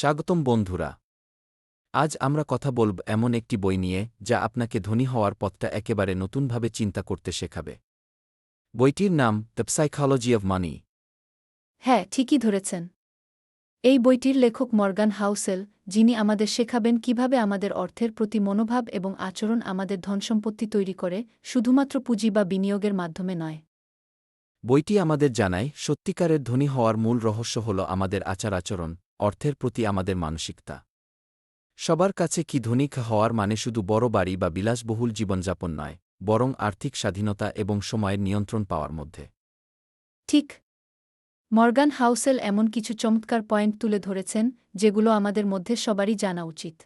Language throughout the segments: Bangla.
স্বাগতম বন্ধুরা। আজ আমরা কথা বলব এমন একটি বই নিয়ে যা আপনাকে ধনী হওয়ার পথটা একেবারে নতুনভাবে চিন্তা করতে শেখাবে। বইটির নাম দ্য সাইকোলজি অব মানি হ্যাঁ ঠিকই ধরেছেন। এই বইটির লেখক মর্গান হাউসেল যিনি আমাদের শেখাবেন কীভাবে আমাদের অর্থের প্রতি মনোভাব এবং আচরণ আমাদের ধনসম্পত্তি তৈরি করে শুধুমাত্র পুঁজি বা বিনিয়োগের মাধ্যমে নয়। বইটি আমাদের জানায় সত্যিকারের ধনী হওয়ার মূল রহস্য হল আমাদের আচার আচরণ। অর্থের প্রতি আমাদের মানসিকতা। সবার কাছে কি ধনিক হওয়ার মানে শুধু বড় বাড়ি বা বিলাসবহুল জীবনযাপন নয় বরং আর্থিক স্বাধীনতা এবং সময়ের নিয়ন্ত্রণ পাওয়ার মধ্যে। ঠিক। মর্গান হাউসেল এমন কিছু চমৎকার পয়েন্ট তুলে ধরেছেন যেগুলো আমাদের মধ্যে সবারই জানা উচিত।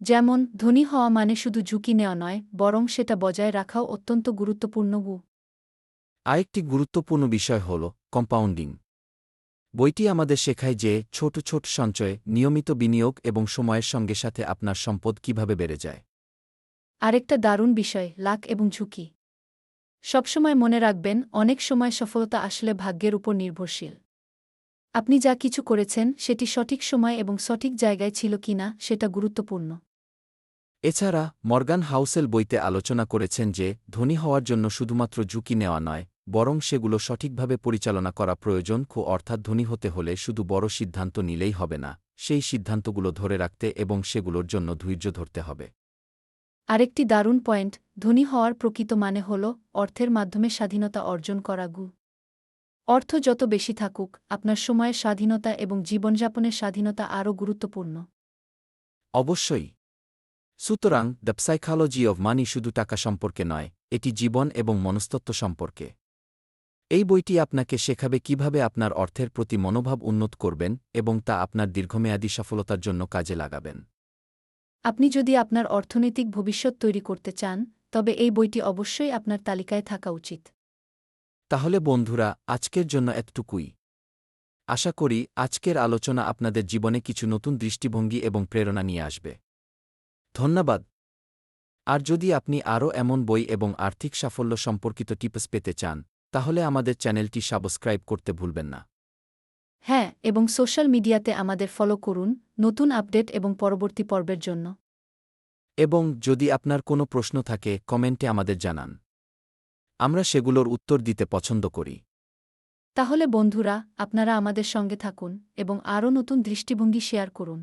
যেমন ধনী হওয়া মানে শুধু ঝুঁকি নেওয়া নয় বরং সেটা বজায় রাখাও অত্যন্ত গুরুত্বপূর্ণ গু আরেকটি গুরুত্বপূর্ণ বিষয় হল কম্পাউন্ডিং। বইটি আমাদের শেখায় যে ছোট ছোট সঞ্চয় নিয়মিত বিনিয়োগ এবং সময়ের সঙ্গে সাথে আপনার সম্পদ কীভাবে বেড়ে যায়। আরেকটা দারুণ বিষয় লাক এবং ঝুঁকি। সবসময় মনে রাখবেন অনেক সময় সফলতা আসলে ভাগ্যের উপর নির্ভরশীল। আপনি যা কিছু করেছেন সেটি সঠিক সময় এবং সঠিক জায়গায় ছিল কিনা সেটা গুরুত্বপূর্ণ। এছাড়া মর্গান হাউসেল বইতে আলোচনা করেছেন যে ধনী হওয়ার জন্য শুধুমাত্র ঝুঁকি নেওয়া নয় বরং সেগুলো সঠিকভাবে পরিচালনা করা প্রয়োজন খো অর্থাৎ ধনী হতে হলে শুধু বড় সিদ্ধান্ত নিলেই হবে না সেই সিদ্ধান্তগুলো ধরে রাখতে এবং সেগুলোর জন্য ধৈর্য ধরতে হবে। আরেকটি দারুণ পয়েন্ট ধনী হওয়ার প্রকৃত মানে হল অর্থের মাধ্যমে স্বাধীনতা অর্জন করা গু। অর্থ যত বেশি থাকুক আপনার সময়ের স্বাধীনতা এবং জীবনযাপনের স্বাধীনতা আরও গুরুত্বপূর্ণ। অবশ্যই। সুতরাং দ্য সাইকোলজি অব মানি শুধু টাকা সম্পর্কে নয় এটি জীবন এবং মনস্তত্ত্ব সম্পর্কে। এই বইটি আপনাকে শেখাবে কীভাবে আপনার অর্থের প্রতি মনোভাব উন্নত করবেন এবং তা আপনার দীর্ঘমেয়াদী সফলতার জন্য কাজে লাগাবেন। আপনি যদি আপনার অর্থনৈতিক ভবিষ্যৎ তৈরি করতে চান তবে এই বইটি অবশ্যই আপনার তালিকায় থাকা উচিত। তাহলে বন্ধুরা আজকের জন্য এতটুকুই। আশা করি আজকের আলোচনা আপনাদের জীবনে কিছু নতুন দৃষ্টিভঙ্গি এবং প্রেরণা নিয়ে আসবে। ধন্যবাদ। আর যদি আপনি আরও এমন বই এবং আর্থিক সাফল্য সম্পর্কিত টিপস পেতে চান তাহলে আমাদের চ্যানেলটি সাবস্ক্রাইব করতে ভুলবেন না। হ্যাঁ এবং সোশ্যাল মিডিয়াতে আমাদের ফলো করুন নতুন আপডেট এবং পরবর্তী পর্বের জন্য। এবং যদি আপনার কোনো প্রশ্ন থাকে কমেন্টে আমাদের জানান। আমরা সেগুলোর উত্তর দিতে পছন্দ করি। তাহলে বন্ধুরা আপনারা আমাদের সঙ্গে থাকুন এবং আরও নতুন দৃষ্টিভঙ্গি শেয়ার করুন।